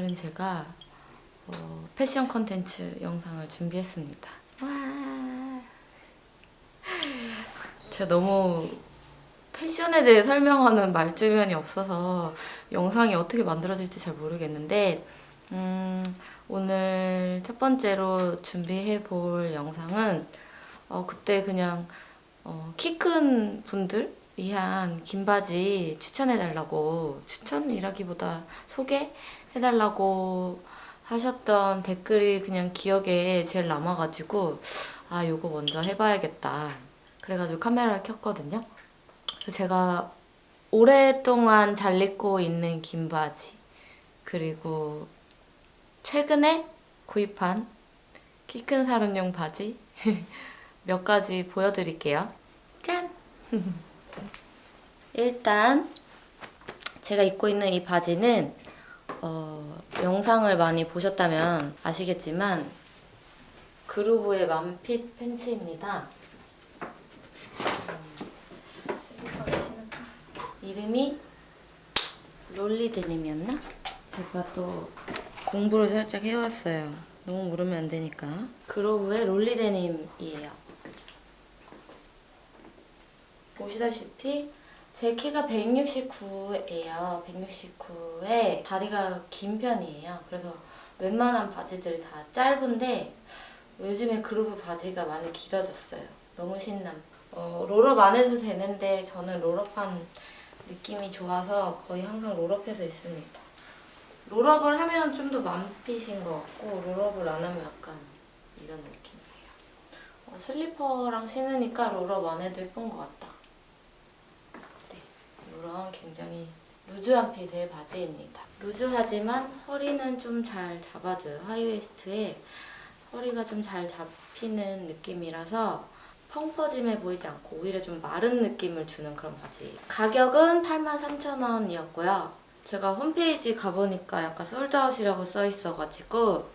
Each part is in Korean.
오늘은 제가 어, 패션 컨텐츠 영상을 준비했습니다. 와. 제가 너무 패션에 대해 설명하는 말주변이 없어서 영상이 어떻게 만들어질지 잘 모르겠는데, 음, 오늘 첫 번째로 준비해 볼 영상은, 어, 그때 그냥, 어, 키큰 분들 위한 긴 바지 추천해 달라고, 추천이라기보다 소개 해 달라고 하셨던 댓글이 그냥 기억에 제일 남아가지고, 아, 요거 먼저 해봐야겠다. 그래가지고 카메라를 켰거든요. 제가 오랫동안 잘 입고 있는 긴 바지 그리고 최근에 구입한 키 큰 사람용 바지 몇 가지 보여드릴게요. 짠! 일단 제가 입고 있는 이 바지는 어, 영상을 많이 보셨다면 아시겠지만 그루브의 맘핏 팬츠입니다. 이름이 롤리 데님이었나? 제가 또 공부를 살짝 해왔어요. 너무 모르면 안 되니까. 그로브의 롤리 데님이에요. 보시다시피 제 키가 169예요. 169에 다리가 긴 편이에요. 그래서 웬만한 바지들이 다 짧은데 요즘에 그루브 바지가 많이 길어졌어요. 너무 신남. 어, 롤업 안 해도 되는데 저는 롤업한 느낌이 좋아서 거의 항상 롤업해서 있습니다. 롤업을 하면 좀 더 맘핏인 것 같고 롤업을 안 하면 약간 이런 느낌이에요. 어, 슬리퍼랑 신으니까 롤업 안 해도 예쁜 것 같다. 네, 이런 굉장히 루즈한 핏의 바지입니다. 루즈하지만 허리는 좀 잘 잡아줘요. 하이웨스트에 허리가 좀 잘 잡히는 느낌이라서 펑퍼짐해 보이지 않고 오히려 좀 마른 느낌을 주는 그런 바지. 가격은 83,000원이었고요. 제가 홈페이지 가보니까 약간 솔드아웃이라고 써 있어가지고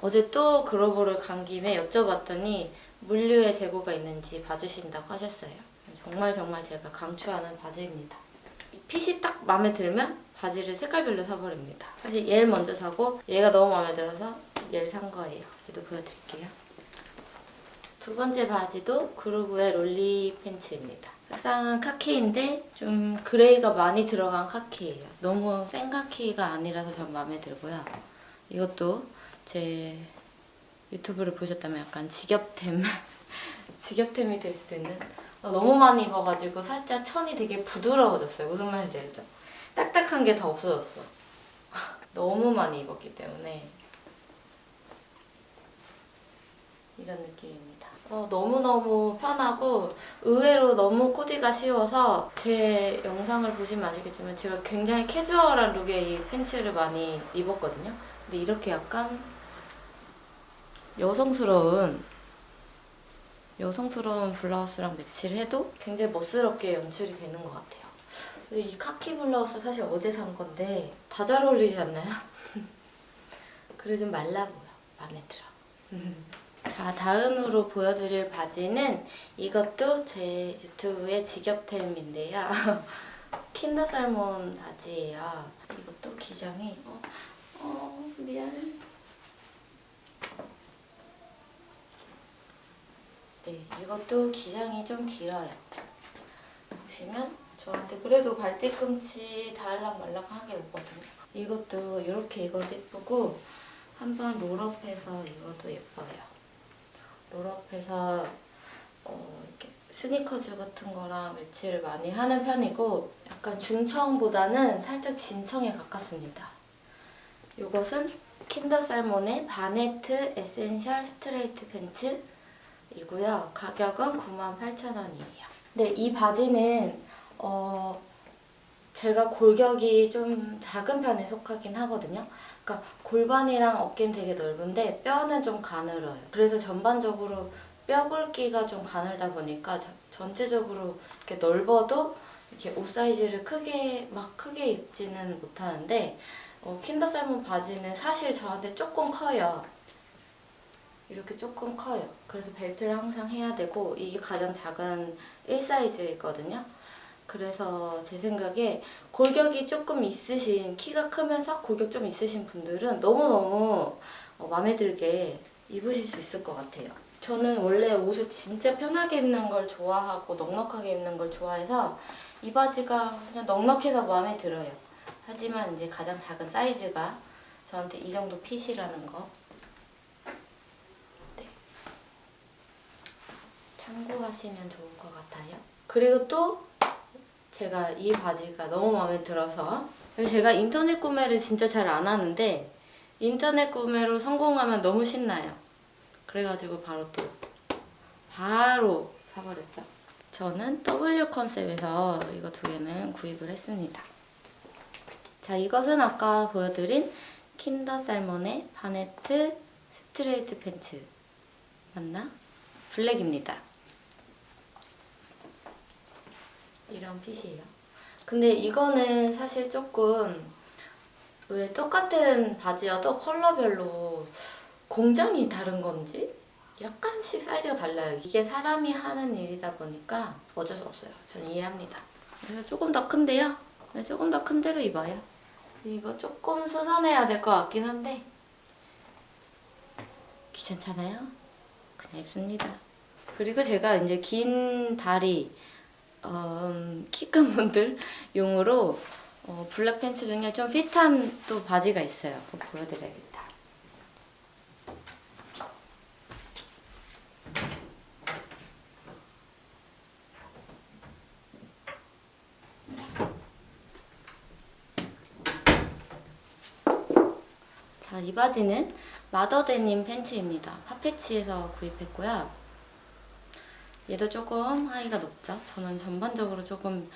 어제 또 글로벌을 간 김에 여쭤봤더니 물류의 재고가 있는지 봐주신다고 하셨어요. 정말 정말 제가 강추하는 바지입니다. 핏이 딱 마음에 들면 바지를 색깔별로 사버립니다. 사실 얘를 먼저 사고 얘가 너무 마음에 들어서 얘를 산 거예요. 얘도 보여드릴게요. 두 번째 바지도 그루브의 롤리 팬츠입니다. 색상은 카키인데 좀 그레이가 많이 들어간 카키예요. 너무 센 카키가 아니라서 전 마음에 들고요. 이것도 제 유튜브를 보셨다면 약간 직업템 직업템이 될 수도 있는 어, 너무 많이 입어가지고 살짝 천이 되게 부드러워졌어요. 무슨 말인지 알죠? 딱딱한 게 다 없어졌어. 너무 많이 입었기 때문에 이런 느낌입니다. 어, 너무너무 편하고 의외로 너무 코디가 쉬워서 제 영상을 보시면 아시겠지만 제가 굉장히 캐주얼한 룩의 이 팬츠를 많이 입었거든요. 근데 이렇게 약간 여성스러운 여성스러운 블라우스랑 매치를 해도 굉장히 멋스럽게 연출이 되는 것 같아요. 근데 이 카키 블라우스 사실 어제 산 건데 다 잘 어울리지 않나요? 그래 좀 말라 보여. 마음에 들어. 자, 다음으로 보여드릴 바지는 이것도 제 유튜브의 직업템인데요. 킨더 살몬 바지예요. 이것도 기장이 어, 어 미안해. 네, 이것도 기장이 좀 길어요. 보시면 저한테 그래도 발뒤 꿈치 달랑 말랑하게 오거든요. 이것도 이렇게 입어도 예쁘고 한번 롤업해서 입어도 예뻐요. 롤업해서 어, 스니커즈 같은 거랑 매치를 많이 하는 편이고 약간 중청보다는 살짝 진청에 가깝습니다. 이것은 킨더 살몬의 바네트 에센셜 스트레이트 팬츠 이고요. 가격은 98,000원이에요. 근데 이 바지는 어, 제가 골격이 좀 작은 편에 속하긴 하거든요. 그러니까 골반이랑 어깨는 되게 넓은데 뼈는 좀 가늘어요. 그래서 전반적으로 뼈 굵기가 좀 가늘다 보니까 자- 전체적으로 이렇게 넓어도 이렇게 옷 사이즈를 크게 막 크게 입지는 못하는데 어, 킨더 살몬 바지는 사실 저한테 조금 커요. 이렇게 조금 커요. 그래서 벨트를 항상 해야 되고 이게 가장 작은 1 사이즈거든요. 그래서 제 생각에 골격이 조금 있으신 키가 크면서 골격 좀 있으신 분들은 너무너무 어, 마음에 들게 입으실 수 있을 것 같아요. 저는 원래 옷을 진짜 편하게 입는 걸 좋아하고 넉넉하게 입는 걸 좋아해서 이 바지가 그냥 넉넉해서 마음에 들어요. 하지만 이제 가장 작은 사이즈가 저한테 이 정도 핏이라는 거 참고하시면 좋을 것 같아요. 그리고 또 제가 이 바지가 너무 마음에 들어서 제가 인터넷 구매를 진짜 잘 안 하는데 인터넷 구매로 성공하면 너무 신나요. 그래가지고 바로 또 바로 사버렸죠. 저는 W 컨셉에서 이거 두 개는 구입을 했습니다. 자, 이것은 아까 보여드린 킨더 살몬의 바네트 스트레이트 팬츠 맞나? 블랙입니다. 이런 핏이에요. 근데 이거는 사실 조금 왜 똑같은 바지여도 컬러별로 공장이 다른 건지 약간씩 사이즈가 달라요. 이게 사람이 하는 일이다 보니까 어쩔 수 없어요. 전 이해합니다. 그래서 조금 더 큰데요. 네, 조금 더 큰 대로 입어요. 이거 조금 수선해야 될 것 같긴 한데 귀찮잖아요. 그냥 입습니다. 그리고 제가 이제 긴 다리 음, 키큰 분들 용으로 어, 블랙 팬츠 중에 좀 핏한 또 바지가 있어요. 보여드려야겠다. 자, 이 바지는 마더데님 팬츠입니다. 파페치에서 구입했고요. 얘도 조금 하의가 높죠. 저는 전반적으로 조금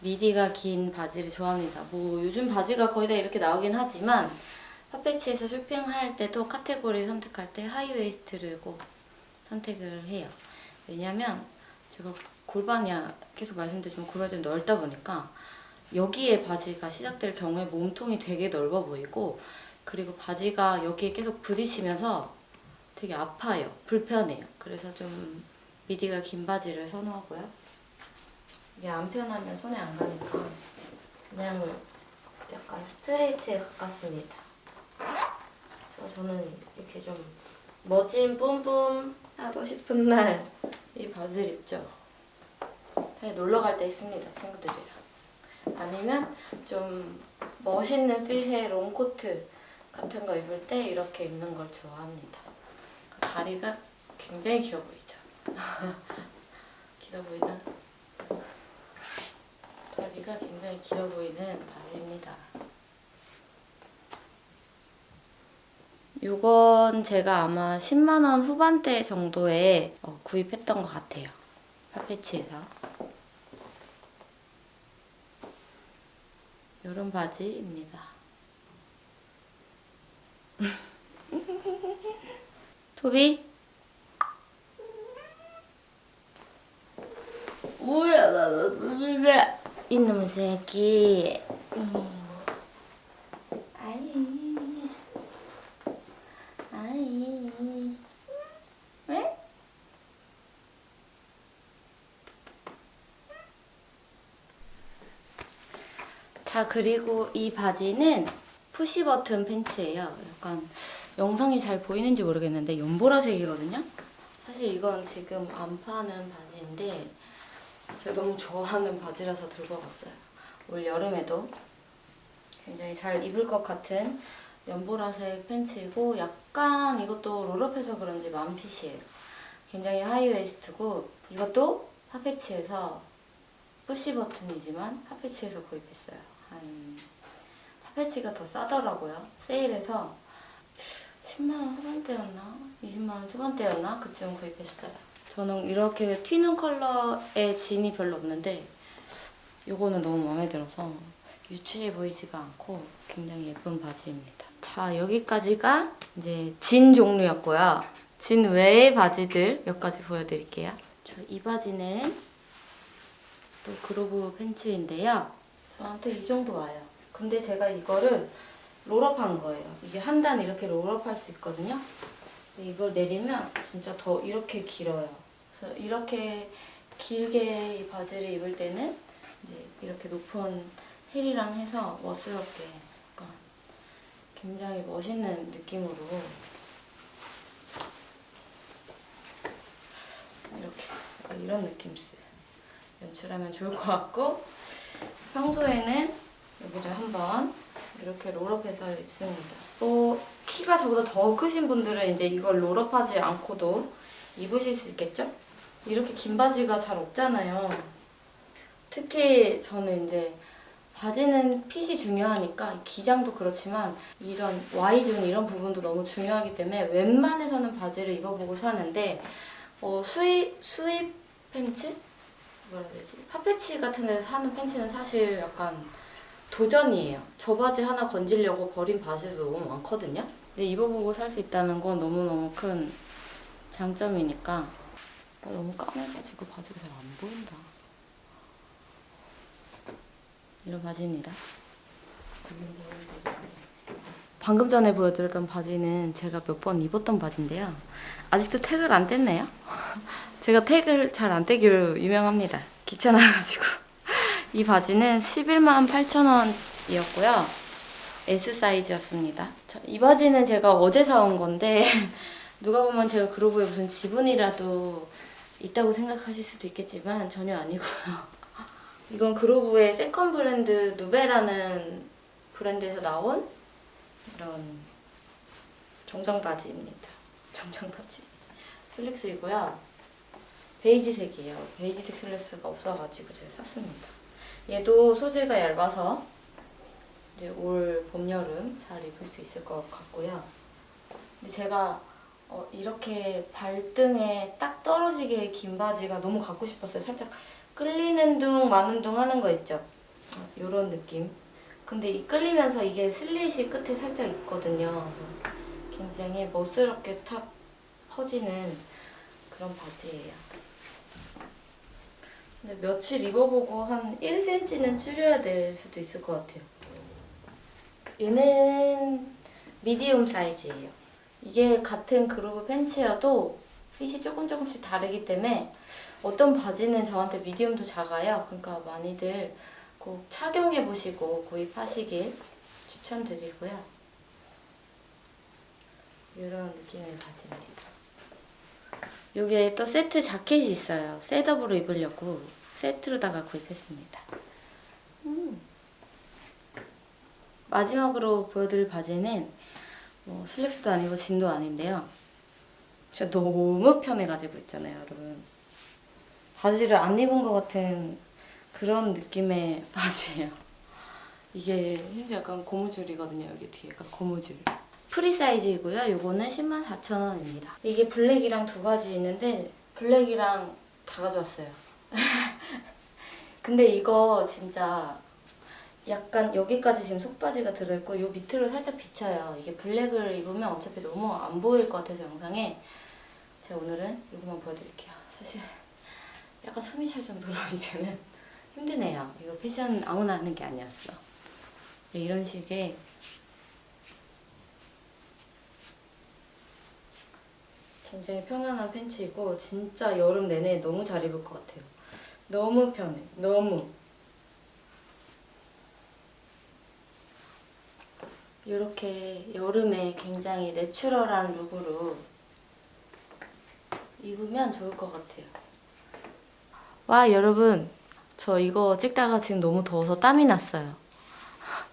미디가 긴 바지를 좋아합니다. 뭐 요즘 바지가 거의 다 이렇게 나오긴 하지만 파페치에서 쇼핑할 때도 카테고리 선택할 때 하이웨이스트를 꼭 선택을 해요. 왜냐면 제가 골반이 계속 말씀드리지만 골반이 좀 넓다 보니까 여기에 바지가 시작될 경우에 몸통이 되게 넓어 보이고 그리고 바지가 여기에 계속 부딪히면서 되게 아파요. 불편해요. 그래서 좀 미디가 긴 바지를 선호하고요. 이게 안 편하면 손에 안 가니까 그냥 약간 스트레이트에 가깝습니다. 그래서 저는 이렇게 좀 멋진 뿜뿜 하고 싶은 날 이 바지를 입죠. 놀러 갈 때 입습니다, 친구들이랑. 아니면 좀 멋있는 핏의 롱코트 같은 거 입을 때 이렇게 입는 걸 좋아합니다. 다리가 굉장히 길어 보이죠. 길어 보이는 다리가 굉장히 길어 보이는 바지입니다. 요건 제가 아마 10만 원 후반대 정도에 어, 구입했던 것 같아요. 파페치에서. 요런 바지입니다. 토비? 우라 이놈 새끼. 아이. 아이. 왜? 자, 그리고 이 바지는 푸시 버튼 팬츠예요. 약간 영상이 잘 보이는지 모르겠는데 연보라색이거든요. 사실 이건 지금 안 파는 바지인데 제가 너무 좋아하는 바지라서 들고 왔어요. 올 여름에도 굉장히 잘 입을 것 같은 연보라색 팬츠이고 약간 이것도 롤업해서 그런지 만핏이에요. 굉장히 하이웨이스트고 이것도 파페치에서 푸시 버튼이지만 파페치에서 구입했어요. 한 파페치가 더 싸더라고요. 세일해서 10만 원 후반대였나? 20만 원 초반대였나? 그쯤 구입했어요. 저는 이렇게 튀는 컬러의 진이 별로 없는데 이거는 너무 마음에 들어서 유치해 보이지가 않고 굉장히 예쁜 바지입니다. 자 여기까지가 이제 진 종류였고요. 진 외의 바지들 몇 가지 보여드릴게요. 저 이 바지는 또 그로브 팬츠인데요. 저한테 이 정도 와요. 근데 제가 이거를 롤업한 거예요. 이게 한 단 이렇게 롤업할 수 있거든요. 이걸 내리면 진짜 더 이렇게 길어요. 그래서 이렇게 길게 이 바지를 입을 때는 이제 이렇게 높은 힐이랑 해서 멋스럽게 약간 굉장히 멋있는 느낌으로 이렇게 이런 느낌스 연출하면 좋을 것 같고 평소에는 여기를 한번 이렇게 롤업해서 입습니다. 또 키가 저보다 더 크신 분들은 이제 이걸 롤업하지 않고도 입으실 수 있겠죠? 이렇게 긴 바지가 잘 없잖아요. 특히 저는 이제 바지는 핏이 중요하니까 기장도 그렇지만 이런 Y존 이런 부분도 너무 중요하기 때문에 웬만해서는 바지를 입어보고 사는데 어, 수입 수입 팬츠 뭐라 해야 되지 파페치 같은 데서 사는 팬츠는 사실 약간 도전이에요. 저 바지 하나 건지려고 버린 바지도 너무 많거든요. 근데 입어보고 살 수 있다는 건 너무너무 큰 장점이니까 아, 너무 까매가지고 바지가 잘 안 보인다. 이런 바지입니다. 방금 전에 보여드렸던 바지는 제가 몇 번 입었던 바지인데요. 아직도 태그를 안 뗐네요. 제가 태그를 잘 안 떼기로 유명합니다. 귀찮아가지고. 이 바지는 11만 8천 원이었고요. S 사이즈였습니다. 저- 이 바지는 제가 어제 사온 건데 누가 보면 제가 그로브에 무슨 지분이라도 있다고 생각하실 수도 있겠지만 전혀 아니고요. 이건 그로브의 세컨 브랜드 누베라는 브랜드에서 나온 이런 정장 바지입니다. 정장 바지. 슬랙스이고요. 베이지색이에요. 베이지색 슬랙스가 없어가지고 제가 샀습니다. 얘도 소재가 얇아서 이제 올 봄, 여름 잘 입을 수 있을 것 같고요. 근데 제가 어, 이렇게 발등에 딱 떨어지게 긴 바지가 너무 갖고 싶었어요. 살짝 끌리는 둥 마는 둥 하는 거 있죠? 이런 느낌. 근데 이 끌리면서 이게 슬릿이 끝에 살짝 있거든요. 그래서 굉장히 멋스럽게 탁 퍼지는 그런 바지예요. 근데 며칠 입어보고 한 1cm는 줄여야 될 수도 있을 것 같아요. 얘는 미디움 사이즈예요. 이게 같은 그루브 팬츠여도 핏이 조금 조금씩 다르기 때문에 어떤 바지는 저한테 미디움도 작아요. 그러니까 많이들 꼭 착용해 보시고 구입하시길 추천드리고요. 이런 느낌의 바지입니다. 여기에 또 세트 자켓이 있어요. 셋업으로 입으려고 세트로다가 구입했습니다. 음. 마지막으로 보여드릴 바지는 뭐 슬랙스도 아니고 진도 아닌데요. 진짜 너무 편해가지고 있잖아요, 여러분. 바지를 안 입은 것 같은 그런 느낌의 바지예요. 이게 힘이 약간 고무줄이거든요, 여기 뒤에 약간 고무줄. 프리 사이즈이고요. 요거는 10만 4천 원입니다. 이게 블랙이랑 두 가지 있는데 블랙이랑 다 가져왔어요. 근데 이거 진짜 약간 여기까지 지금 속바지가 들어있고 요 밑으로 살짝 비쳐요. 이게 블랙을 입으면 어차피 너무 안 보일 것 같아서 영상에 제가 오늘은 이거만 보여드릴게요. 사실 약간 숨이 찰 정도로 이제는 힘드네요. 이거 패션 아무나 하는 게 아니었어. 이런 식의 굉장히 편안한 팬츠이고 진짜 여름 내내 너무 잘 입을 것 같아요. 너무 편해. 너무. 이렇게 여름에 굉장히 내추럴한 룩으로 입으면 좋을 것 같아요. 와 여러분 저 이거 찍다가 지금 너무 더워서 땀이 났어요.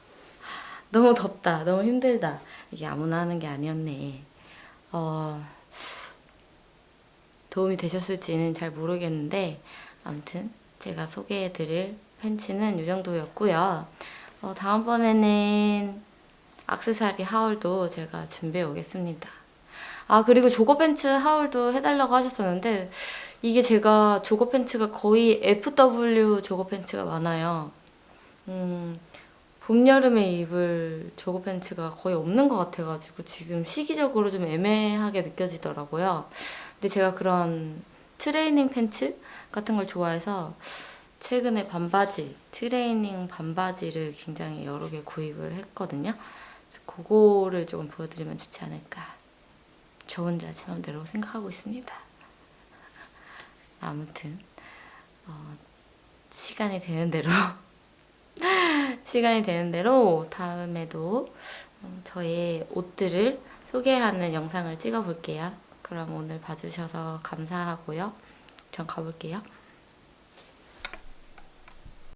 너무 덥다. 너무 힘들다. 이게 아무나 하는 게 아니었네. 어, 도움이 되셨을지는 잘 모르겠는데 아무튼 제가 소개해드릴 팬츠는 이 정도였고요. 어, 다음번에는 악세사리 하울도 제가 준비해 오겠습니다. 아 그리고 조거 팬츠 하울도 해달라고 하셨었는데 이게 제가 조거 팬츠가 거의 FW 조거 팬츠가 많아요. 음, 봄 여름에 입을 조거 팬츠가 거의 없는 것 같아가지고 지금 시기적으로 좀 애매하게 느껴지더라고요. 근데 제가 그런 트레이닝 팬츠 같은 걸 좋아해서 최근에 반바지, 트레이닝 반바지를 굉장히 여러 개 구입을 했거든요. 그래서 그거를 조금 보여드리면 좋지 않을까. 저 혼자 제 마음대로 생각하고 있습니다. 아무튼 어, 시간이 되는 대로 시간이 되는 대로 다음에도 음, 저의 옷들을 소개하는 영상을 찍어 볼게요. 그럼 오늘 봐주셔서 감사하고요. 전 가볼게요.